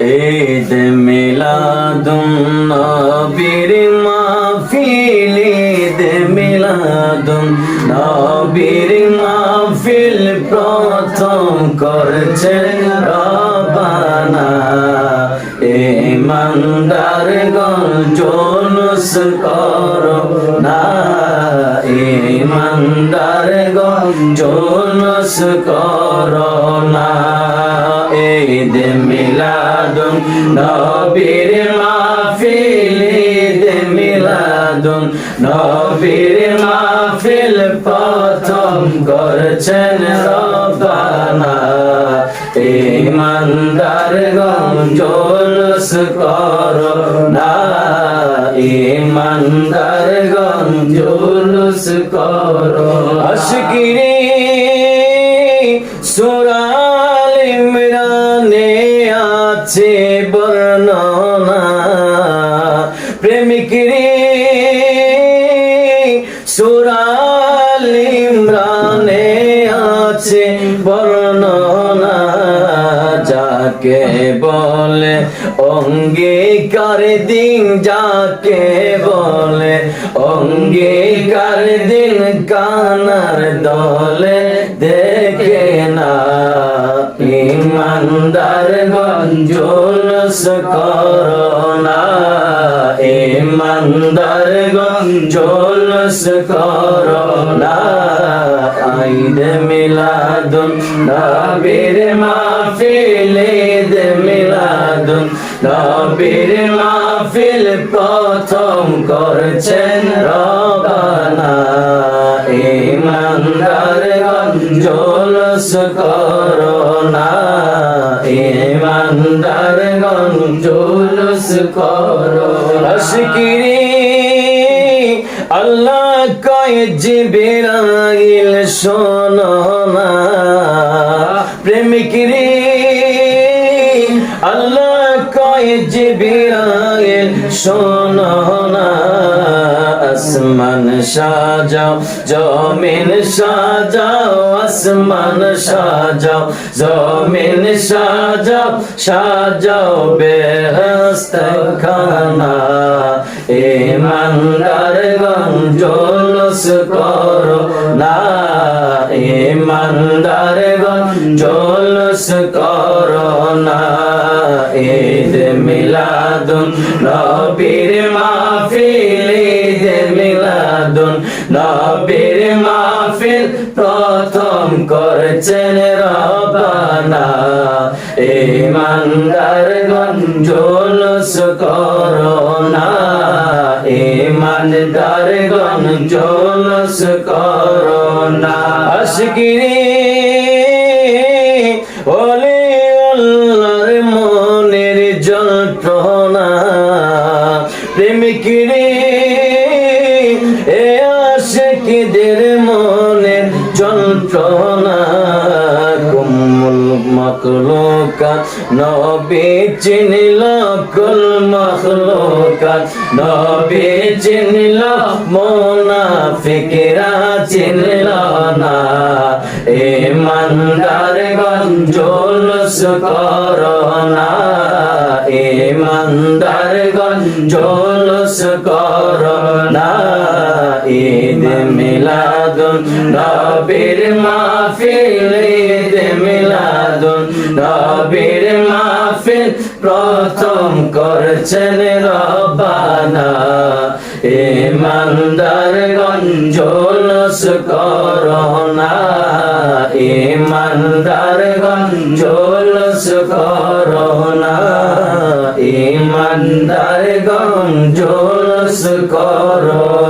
ঈদ মিলাদুন নবীর মাহফিল, ঈদ মিলাদুন নবীর মাহফিল প্রথম করছেন রবানা। ইমানদার গণ জোলস করো না। ইমানদার গণ জোলস করো না। ঈদ মিলাদুন, নবীর মাহফিল, ঈদ মিলাদুন, নবীর মাহফিল প্রথম করছেন রবানা ইমানদার গম জোলস করো না। ইমানদার গম জোলস করো। আশকিরে ইমরানে আছে বর্ণনা। প্রেমিক রে, সুরাল ইমরানে আছে বর্ণনা। যাকে বলে অঙ্গীকার দিন, যাকে বলে অঙ্গীকার দিন কানার দলে। গঞ্জুলস করোনা ইমানদার গঞ্জুলস করোনা ঈদ মিলাদুন নবীর মাহফিল ঈদ মিলাদুন নবীর মাহফিল প্রথম করছেন রবানা ইমানদার গঞ্জলস করোনা ইমানদার গঞ্জলস করো আশকিরি, আল্লাহ কয় জিবিরাইল, শোনো না প্রেমিক রে আল্লাহ কয় জিবিরাইল, শোনো না আসমান সাজাও, জমিন সাজাও, আসমান সাজাও, জমিন সাজাও সাজাও বেহস্ত খানা ইমানদার গঞ্জলস করো না। ইমানদার গঞ্জলস করো না। ঈদ মিলাদুন নবীর মাহফিল নবীর মাহফিল প্রথম করছেন রবানা। ইমানদার গঞ্জলস করো না ইমানদার গঞ্জলস করো না আশকিরি ওলে আল্লাহর মনের যন্ত্রণা প্রেমিক কুমুল মখলুকা নবী চিনিল কুল মখলুকা নবী চিনিল মোনাফিকেরা চিনিল না ইমানদার গঞ্জলস করোনা ইমানদার গঞ্জলস করোনা, ঈদ মিলাদুন নবীর মাহফিল ঈদ মিলাদুন নবীর মাহফিল প্রথম করছেন রবানা ইমানদার গঞ্জলস করোনা ইমানদার গঞ্জলস করোনা ইমানদার গঞ্জলস করোনা